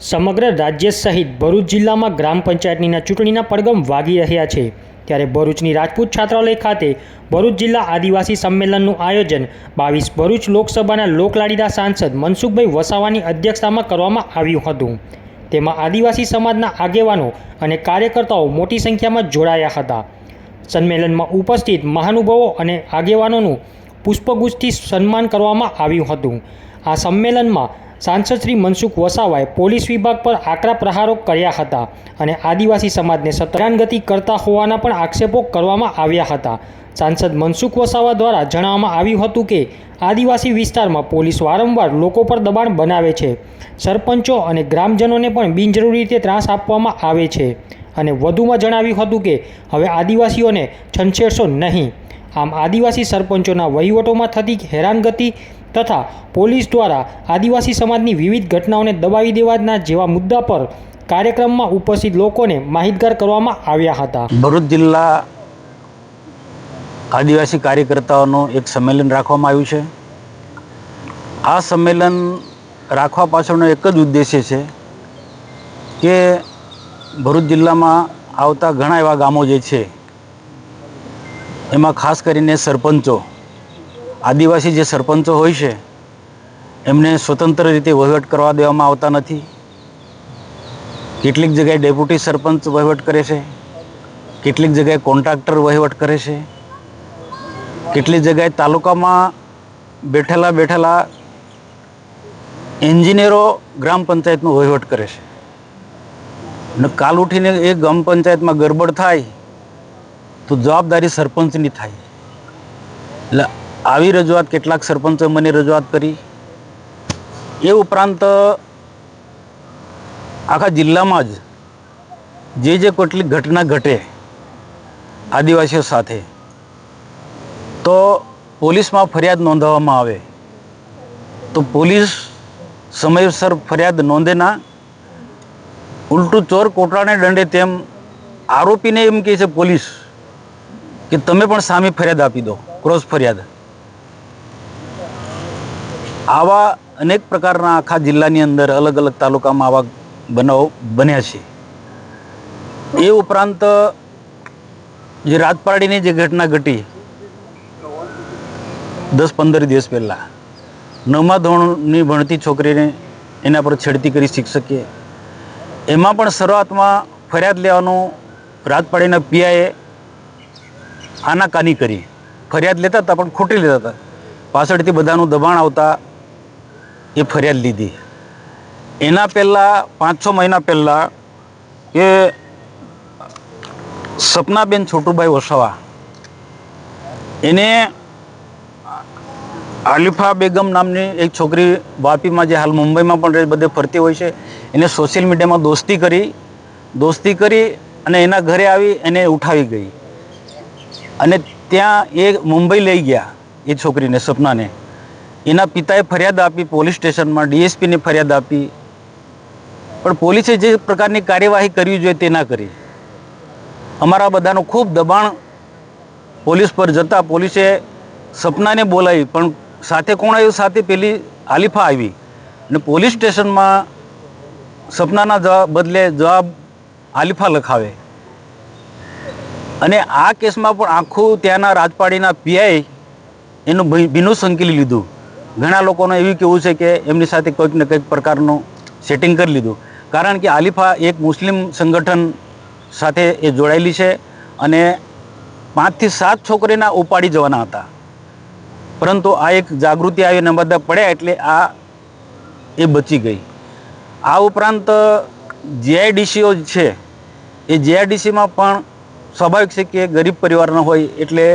સમગ્ર રાજ્ય સહિત ભરૂચ જિલ્લામાં ગ્રામ પંચાયતનીના ચૂંટણીના પડગમ વાગી રહ્યા છે. ત્યારે ભરૂચની રાજપૂત છાત્રાલય ખાતે ભરૂચ જિલ્લા આદિવાસી સંમેલનનું આયોજન બાવીસ ભરૂચ લોકસભાના લોકલાડીદા સાંસદ મનસુખભાઈ વસાવાની અધ્યક્ષતામાં કરવામાં આવ્યું હતું. તેમાં આદિવાસી સમાજના આગેવાનો અને કાર્યકર્તાઓ મોટી સંખ્યામાં જોડાયા હતા. સંમેલનમાં ઉપસ્થિત મહાનુભાવો અને આગેવાનોનું પુષ્પગુચ્છથી સન્માન કરવામાં આવ્યું હતું. આ સંમેલનમાં સાંસદ શ્રી મનસુખ વસાવાએ પોલીસ વિભાગ પર આકરા પ્રહારો કર્યા હતા અને આદિવાસી સમાજને સતરાનગતિ કરતા હોવાના પણ આક્ષેપો કરવામાં આવ્યા હતા. સાંસદ મનસુખ વસાવા દ્વારા જણાવવામાં આવ્યું હતું કે, આદિવાસી વિસ્તારમાં પોલીસ વારંવાર લોકો પર દબાણ બનાવે છે. સરપંચો અને ગ્રામજનોને પણ બિનજરૂરી રીતે ત્રાસ આપવામાં આવે છે. અને વધુમાં જણાવ્યું હતું કે, હવે આદિવાસીઓને છંછેડશો નહીં. આમ આદિવાસી સરપંચોના વહીવટોમાં થતી હેરાનગતિ તથા પોલીસ દ્વારા આદિવાસી સમાજની વિવિધ ઘટનાઓને દબાવી દેવાના જેવા મુદ્દા પર કાર્યક્રમમાં ઉપસ્થિત લોકોને માહિતગાર કરવામાં આવ્યા હતા. ભરૂચ જિલ્લા આદિવાસી કાર્યકર્તાઓનું એક સંમેલન રાખવામાં આવ્યું છે. આ સંમેલન રાખવા પાછળનો એક જ ઉદ્દેશ્ય છે કે ભરૂચ જિલ્લામાં આવતા ઘણા એવા ગામો જે છે, એમાં ખાસ કરીને સરપંચો આદિવાસી જે સરપંચો હોય છે, એમને સ્વતંત્ર રીતે વહીવટ કરવા દેવામાં આવતા નથી. કેટલીક જગ્યાએ ડેપ્યુટી સરપંચ વહીવટ કરે છે, કેટલીક જગ્યાએ કોન્ટ્રાક્ટર વહીવટ કરે છે, કેટલીક જગ્યાએ તાલુકામાં બેઠેલા બેઠેલા એન્જિનિયરો ગ્રામ પંચાયતનો વહીવટ કરે છે. અને કાલ ઉઠીને એ ગ્રામ પંચાયતમાં ગરબડ થાય, તો જવાબદારી સરપંચની થાય. એટલે આવી રજૂઆત કેટલાક સરપંચોએ મને રજૂઆત કરી. એ ઉપરાંત આખા જિલ્લામાં જ જે જે કેટલીક ઘટના ઘટે આદિવાસીઓ સાથે, તો પોલીસમાં ફરિયાદ નોંધાવવામાં આવે. તો પોલીસ સમયસર ફરિયાદ નોંધે ના. ઉલટું ચોર કોટરાને દંડે તેમ આરોપીને એમ કહે છે પોલીસ કે તમે પણ સામે ફરિયાદ આપી દો, ક્રોસ ફરિયાદ. આવા અનેક પ્રકારના આખા જિલ્લાની અંદર અલગ અલગ તાલુકામાં આવા બનાવ બન્યા છે. એ ઉપરાંત જે રાજપારડીની જે ઘટના ઘટી, દસ પંદર દિવસ પહેલાં, નવમા ધોરણની ભણતી છોકરીને એના પર છેડતી કરી શિક્ષકે. એમાં પણ શરૂઆતમાં ફરિયાદ લેવાનું રાજપાડીના પીઆઈએ આનાકાની કરી. ફરિયાદ લેતા હતા પણ ખોટી લેતા હતા. પાછળથી બધાનું દબાણ આવતા એ ફરિયાદ લીધી. એના પહેલાં પાંચ છ મહિના પહેલાં એ સપનાબેન છોટુભાઈ વસાવા એને આલિફા બેગમ નામની એક છોકરી વાપીમાં જે હાલ મુંબઈમાં પણ બધે ફરતી હોય છે, એને સોશિયલ મીડિયામાં દોસ્તી કરી દોસ્તી કરી અને એના ઘરે આવી એને ઉઠાવી ગઈ. અને ત્યાં એ મુંબઈ લઈ ગયા, એ છોકરીને, સપનાને. એના પિતાએ ફરિયાદ આપી પોલીસ સ્ટેશનમાં, ડીએસપીને ફરિયાદ આપી. પણ પોલીસે જે પ્રકારની કાર્યવાહી કરવી જોઈએ તે ના કરી. અમારા બધાનું ખૂબ દબાણ પોલીસ પર જતાં પોલીસે સપનાને બોલાવી, પણ સાથે કોણ આવ્યું? સાથે પેલી આલિફા આવી. અને પોલીસ સ્ટેશનમાં સપનાના જવાબ બદલે જવાબ આલિફા લખાવે. અને આ કેસમાં પણ આખું ત્યાંના રાજપાડીના પીઆઈ એનું ભીનું સંકેલી લીધું. ઘણા લોકોનું એવું કહેવું છે કે એમની સાથે કંઈક ને કંઈક પ્રકારનું સેટિંગ કરી લીધું. કારણ કે આલિફા એક મુસ્લિમ સંગઠન સાથે એ જોડાયેલી છે અને પાંચથી સાત છોકરીના ઉપાડી જવાના હતા. પરંતુ આ એક જાગૃતિ આવી અને બધા પડ્યા એટલે આ એ બચી ગઈ. આ ઉપરાંત જીઆઈડીસીઓ છે. એ જીઆઈડીસીમાં પણ સ્વાભાવિક છે કે ગરીબ પરિવારના હોય એટલે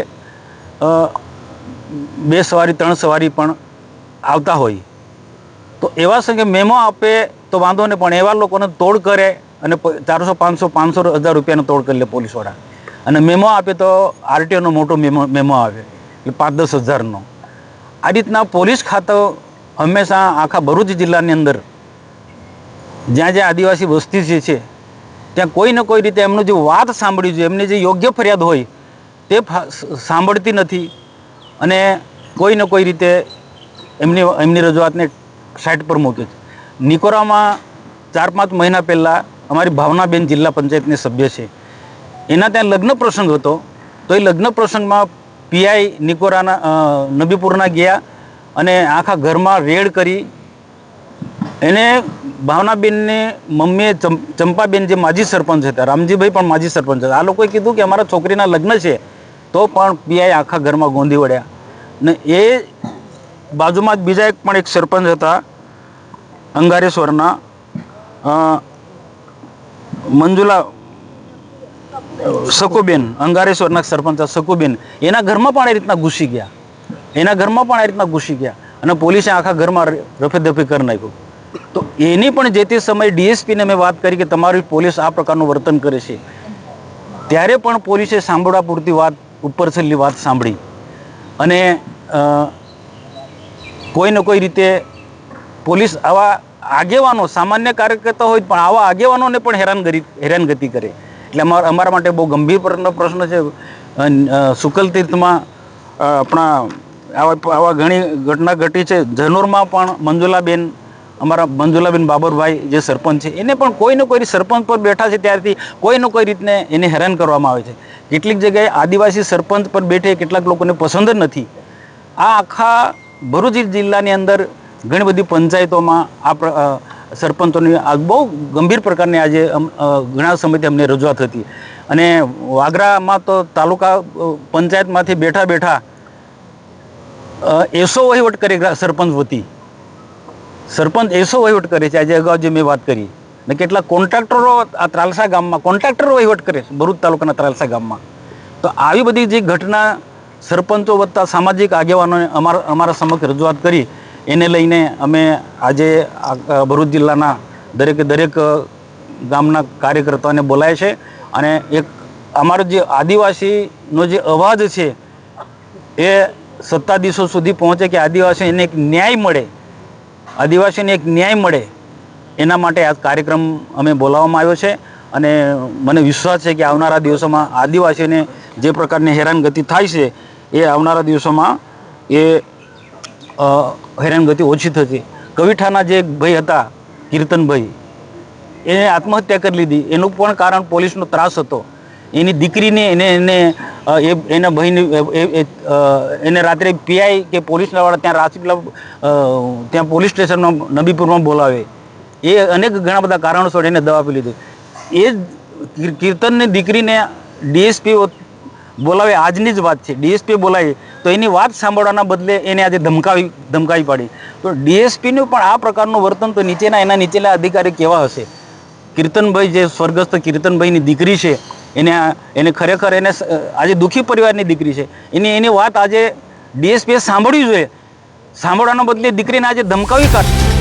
બે સવારી, ત્રણ સવારી પણ આવતા હોય. તો એવા સંગે મેમો આપે તો વાંધો નહીં, પણ એવા લોકોને તોડ કરે અને ચારસો, પાંચસો પાંચસો હજાર રૂપિયાનો તોડ કરી લે પોલીસવાળા. અને મેમો આપે તો આરટીઓનો મોટો મેમો મેમો આવે, એટલે પાંચ, દસ હજારનો. આ રીતના પોલીસ ખાતો હંમેશા આખા ભરૂચ જિલ્લાની અંદર, જ્યાં જ્યાં આદિવાસી વસ્તી જે છે, ત્યાં કોઈ ને કોઈ રીતે એમનું જે વાત સાંભળ્યું જોઈએ એમની જે યોગ્ય ફરિયાદ હોય, તે સાંભળતી નથી. અને કોઈ ને કોઈ રીતે એમની એમની રજૂઆતને સાઇટ પર મૂકી છે નિકોરામાં ચાર પાંચ મહિના પહેલાં અમારી ભાવનાબેન જિલ્લા પંચાયતની સભ્ય છે. એના ત્યાં લગ્ન પ્રસંગ હતો. તો એ લગ્ન પ્રસંગમાં પીઆઈ નિકોરાના નબીપુરના ગયા અને આખા ઘરમાં રેડ કરી એને ભાવનાબેનને મમ્મીએ ચંપાબેન જે માજી સરપંચ હતા, રામજીભાઈ પણ માજી સરપંચ હતા. આ લોકોએ કીધું કે અમારા છોકરીના લગ્ન છે. તો પણ પીઆઈ આખા ઘરમાં ગોંધી વળ્યા. ને એ બાજુમાં જ બીજા એક પણ એક સરપંચ હતા, અંગારેશ્વરના મંજુલા સકુબેન અંગારેશ્વરના સરપંચ સકુબેન એના ઘરમાં પણ એ રીતના ઘૂસી ગયા. એના ઘરમાં પણ આ રીતના ઘૂસી ગયા. અને પોલીસે આખા ઘરમાં રફેદફી કરી નાખ્યું તો એની પણ જે તે સમયે ડીએસપીને મેં વાત કરી કે તમારી પોલીસ આ પ્રકારનું વર્તન કરે છે. ત્યારે પણ પોલીસે સાંભળવા પૂરતી વાત, ઉપર છેલ્લી વાત સાંભળી. અને કોઈને કોઈ રીતે પોલીસ આવા આગેવાનો, સામાન્ય કાર્યકર્તા હોય પણ આવા આગેવાનોને પણ હેરાનગતિ હેરાનગતિ કરે. એટલે અમારા અમારા માટે બહુ ગંભીર પ્ર- પ્રશ્ન છે. શુકલ તીર્થમાં આપણા આવા આવા ઘણી ઘટના ઘટી છે. જનોરમાં પણ મંજુલાબેન, અમારા મંજુલાબેન બાબરભાઈ જે સરપંચ છે, એને પણ કોઈ ને કોઈ સરપંચ પર બેઠા છે ત્યારથી કોઈ ને કોઈ રીતને એને હેરાન કરવામાં આવે છે. કેટલીક જગ્યાએ આદિવાસી સરપંચ પર બેઠે કેટલાક લોકોને પસંદ નથી. આ આખા ભરૂચ જિલ્લાની અંદર ઘણી બધી પંચાયતોમાં આ સરપંચોની આ બહુ ગંભીર પ્રકારની આજે ઘણા સમયથી અમને રજૂઆત હતી. અને વાગરામાં તો તાલુકા પંચાયતમાંથી બેઠા બેઠા એસો વહીવટ કરે સરપંચ વતી. સરપંચ એસો વહીવટ કરે છે. આજે અગાઉ જે મેં વાત કરી, ને કેટલા કોન્ટ્રાક્ટરો આ ત્રાલસા ગામમાં, કોન્ટ્રાક્ટરો વહીવટ કરે છે, ભરૂચ તાલુકાના ત્રાલસા ગામમાં. તો આવી બધી જે ઘટના સરપંચો વત્તા સામાજિક આગેવાનોને અમારા અમારા સમક્ષ રજૂઆત કરી. એને લઈને અમે આજે ભરૂચ જિલ્લાના દરેકે, દરેક ગામના કાર્યકર્તાઓને બોલાય છે અને એક અમારો જે આદિવાસીનો જે અવાજ છે એ સત્તાધીશો સુધી પહોંચે કે આદિવાસીને એક ન્યાય મળે. આદિવાસીને એક ન્યાય મળે. એના માટે આ કાર્યક્રમ અમે બોલાવવામાં આવ્યો છે અને મને વિશ્વાસ છે કે આવનારા દિવસોમાં આદિવાસીઓને જે પ્રકારની હેરાનગતિ થાય છે એ આવનારા દિવસોમાં એ હેરાનગતિ ઓછી થતી કવિઠાના જે ભાઈ હતા, કીર્તનભાઈ, એને આત્મહત્યા કરી લીધી. એનું પણ કારણ પોલીસનો ત્રાસ હતો. એની દીકરીને એને એને એ, એના ભાઈને એને રાત્રે પીઆઈ કે પોલીસવાળા ત્યાં રાજપીપળા ત્યાં પોલીસ સ્ટેશનમાં નબીપુરમાં બોલાવે. એ અનેક ઘણા બધા કારણોસર એને દવા આપી લીધી. એ કીર્તનની દીકરીને ડીએસપી બોલાવે, આજની જ વાત છે. ડીએસપી બોલાવી તો એની વાત સાંભળવાના બદલે એને આજે ધમકાવી ધમકાવી પાડી. તો ડીએસપીનું પણ આ પ્રકારનું વર્તન તો નીચેના, એના નીચેના અધિકારી કેવા હશે? કીર્તનભાઈ જે સ્વર્ગસ્થ કીર્તનભાઈની દીકરી છે, એને એને ખરેખર એને આજે દુઃખી પરિવારની દીકરી છે. એની એની વાત આજે ડીએસપીએ સાંભળવી જોઈએ. સાંભળવાના બદલે દીકરીને આજે ધમકાવી કાઢ